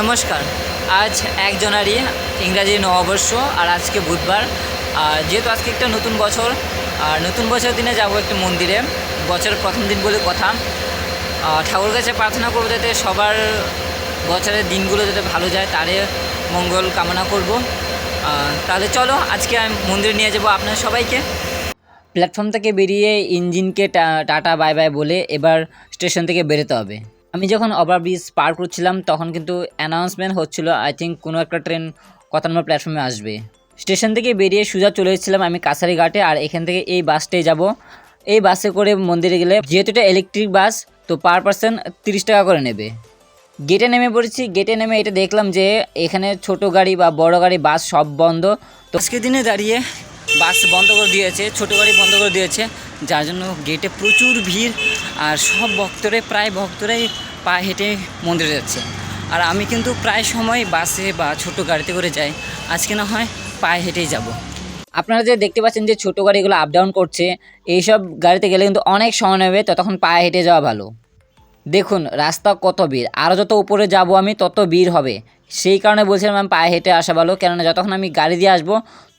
নমস্কার। আজ এক জানুয়ারি ইংরাজি নববর্ষ আর আজকে বুধবার। আর যেহেতু আজকে একটা নতুন বছর, আর নতুন বছর দিনে যাব একটা মন্দিরে। বছরের প্রথম দিন বলে কথা। ঠাকুর কাছে প্রার্থনা করব যাতে সবার বছরের দিনগুলো যাতে ভালো যায়, তারে মঙ্গল কামনা করব। তাহলে চলো, আজকে আমি মন্দিরে নিয়ে যাব আপনার সবাইকে। প্ল্যাটফর্ম থেকে বেরিয়ে ইঞ্জিনকে টাটা বাই বাই বলে এবার স্টেশন থেকে বেরোতে হবে। আমি যখন ওভারব্রিজ পার করছিলাম, তখন কিন্তু অ্যানাউন্সমেন্ট হচ্ছিল আই থিঙ্ক কোনো একটা ট্রেন কত নম্বর প্ল্যাটফর্মে আসবে। স্টেশন থেকে বেরিয়ে সোজা চলে এসেছিলাম আমি কাছারি ঘাটে আর এখান থেকে এই বাসটাই যাব। এই বাসে করে মন্দিরে গেলে, যেহেতু এটা ইলেকট্রিক বাস তো পার পার্সন তিরিশ টাকা করে নেবে। গেটে নেমে পড়েছি গেটে নেমে এটা দেখলাম যে এখানে ছোট গাড়ি বা বড় গাড়ি বাস সব বন্ধ। তো আজকের দিনে দাঁড়িয়ে বাস বন্ধ করে দিয়েছে, ছোটো গাড়ি বন্ধ করে দিয়েছে, যার জন্য গেটে প্রচুর ভিড় আর সব ভক্তরে প্রায় ভক্তরাই পা হেঁটে মন্দিরে যাচ্ছে। আর আমি কিন্তু প্রায় সময় বাসে বা ছোট গাড়িতে করে যাই, আজকে না হয় পায়ে হেঁটেই যাব। আপনারা যে দেখতে পাচ্ছেন যে ছোট গাড়িগুলো আপ ডাউন করছে, এইসব গাড়িতে গেলে কিন্তু অনেক সময় নেবে, ততক্ষণ পায়ে হেঁটে যাওয়া ভালো। দেখুন, রাস্তা কত ভিড় আরও যত উপরে যাব আমি, তত ভিড় হবে। সেই কারণে বলছিলাম আমি পায়ে হেঁটে আসা ভালো, কেননা যতক্ষণ আমি গাড়ি দিয়ে আসব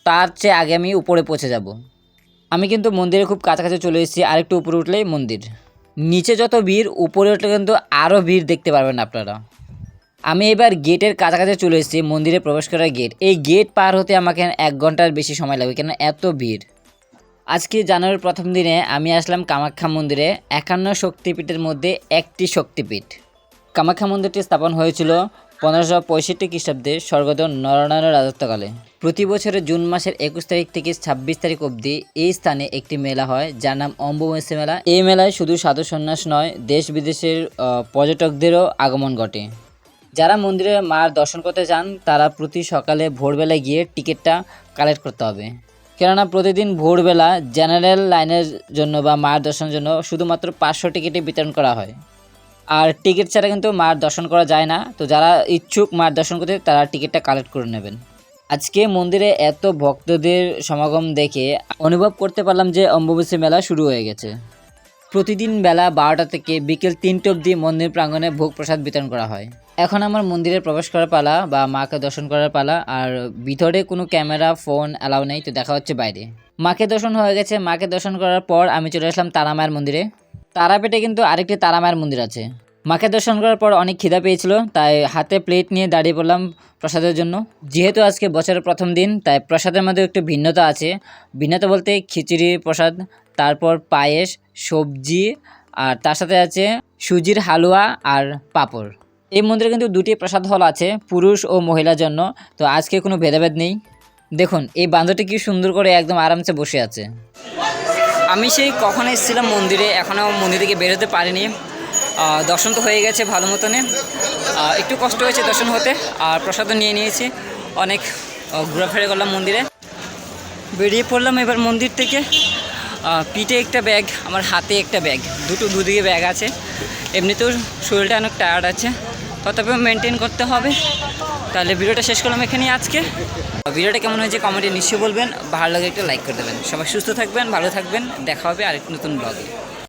তার চেয়ে আগে আমি উপরে পৌঁছে যাব। আমি কিন্তু মন্দিরে খুব কাছাকাছি চলে এসেছি, আরেকটু উপরে উঠলেই মন্দির। নিচে যত ভিড়, উপরে উঠলে কিন্তু আরও ভিড় দেখতে পারবেন আপনারা। আমি এবার গেটের কাছাকাছি চলে এসেছি, মন্দিরে প্রবেশ করার গেট। এই গেট পার হতে আমাকে এক ঘণ্টার বেশি সময় লাগবে কেন এত ভিড়। আজকে জানুয়ারির প্রথম দিনে আমি আসলাম কামাখ্যা মন্দিরে, একান্ন শক্তিপীঠের মধ্যে একটি শক্তিপীঠ। কামাখ্যা মন্দিরটি স্থাপন হয়েছিল পনেরোশো পঁয়ষট্টি খ্রিস্টাব্দে স্বর্গত নরনারায়ণের রাজত্বকালে। প্রতি বছরের জুন মাসের একুশ তারিখ থেকে ছাব্বিশ তারিখ অবধি এই স্থানে একটি মেলা হয়, যার নাম অম্বুবাসী মেলা। এই মেলায় শুধু সাধু সন্ন্যাস নয়, দেশ বিদেশের পর্যটকদেরও আগমন ঘটে। যারা মন্দিরে মার দর্শন করতে চান তারা প্রতি সকালে ভোরবেলায় গিয়ে টিকিটটা কালেক্ট করতে হবে। কেননা প্রতিদিন ভোরবেলা জেনারেল লাইনের জন্য বা মার দর্শনের জন্য শুধুমাত্র পাঁচশো টিকিটই বিতরণ করা হয়। আর টিকিট ছাড়া কিন্তু মার দর্শন করা যায় না। তো যারা ইচ্ছুক মার দর্শন করতে, তারা টিকিটটা কালেক্ট করে নেবেন। আজকে মন্দিরে এত ভক্তদের সমাগম দেখে অনুভব করতে পারলাম যে অম্বুবাসী মেলা শুরু হয়ে গেছে। প্রতিদিন বেলা বারোটা থেকে বিকেল তিনটে অবধি মন্দির প্রাঙ্গণে ভোগ প্রসাদ বিতরণ করা হয়। এখন আমার মন্দিরে প্রবেশ করার পালা বা মাকে দর্শন করার পালা, আর ভিতরে কোনো ক্যামেরা, ফোন অ্যালাউ নেই, তো দেখা হচ্ছে বাইরে। মাকে দর্শন হয়ে গেছে। মাকে দর্শন করার পর আমি চলে আসলাম তারামায়ের মন্দিরে। তারাপীঠে কিন্তু আরেকটি তারামায়ের মন্দির আছে। মাকে দর্শন করার পর অনেক খিদা পেয়েছিল, তাই হাতে প্লেট নিয়ে দাঁড়িয়ে পড়লাম প্রসাদের জন্য। যেহেতু আজকে বছরের প্রথম দিন, তাই প্রসাদের মধ্যে একটু ভিন্নতা আছে। ভিন্নতা বলতে খিচুড়ি, প্রসাদ, তারপর পায়েস, সবজি, আর তার সাথে আছে সুজির হালুয়া আর পাঁপড়। এই মন্দিরে কিন্তু দুটি প্রসাদ হল আছে, পুরুষ ও মহিলার জন্য। তো আজকে কোনো ভেদাভেদ নেই। দেখুন, এই বান্ধবটি কি সুন্দর করে একদম আরামসে বসে আছে। আমি সেই কখন এসেছিলাম মন্দিরে এখনও মন্দির থেকে বেরোতে পারিনি। দর্শন তো হয়ে গেছে ভালো মতনে। একটু কষ্ট হয়েছে দর্শন হতে, আর প্রসাদও নিয়ে নিয়েছি। অনেক ঘোরাফেরা করলাম মন্দিরে। বেরিয়ে পড়লাম এবার মন্দির থেকে। পিঠে একটা ব্যাগ, আমার হাতে একটা ব্যাগ, দুটো দুদিকে ব্যাগ আছে। এমনিতেও শরীরটা অনেক টায়ার্ড আছে। তথাপি মেনটেন করতে হবে। তাহলে ভিডিওটা শেষ করলাম এখানেই আজকে। ভিডিওটা কেমন হয়েছে কমেন্টে নিশ্চয়ই বলবেন। ভালো লাগে একটা লাইক করে দেবেন। সবাই সুস্থ থাকবেন, ভালো থাকবেন। দেখা হবে আরেক নতুন ব্লগে